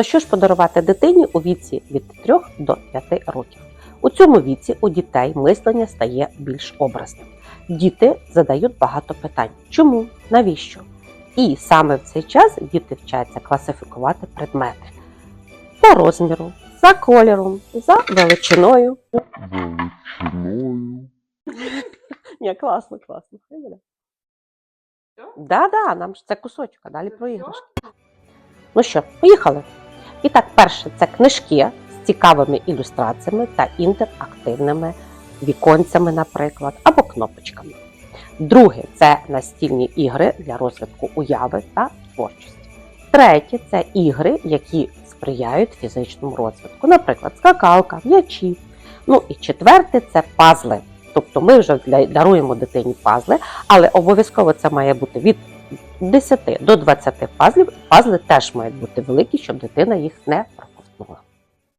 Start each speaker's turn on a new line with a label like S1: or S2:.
S1: То що ж подарувати дитині у віці від 3 до 5 років? У цьому віці у дітей мислення стає більш образним. Діти задають багато питань: чому, навіщо? І саме в цей час діти вчаться класифікувати предмети по розміру, за кольором, за величиною.
S2: величиною.
S1: Ні, класно, класно. Да, да, нам ж це кусочок, а далі про іграшки. Ну що, поїхали. І так, перше, це книжки з цікавими ілюстраціями та інтерактивними віконцями, наприклад, або кнопочками. Друге це настільні ігри для розвитку уяви та творчості. Третє це ігри, які сприяють фізичному розвитку, наприклад, скакалка, м'ячі. Ну і четверте це пазли. Тобто ми вже даруємо дитині пазли, але обов'язково це має бути від 10 до 20 пазлів. Пазли теж мають бути великі, щоб дитина їх не пропустила.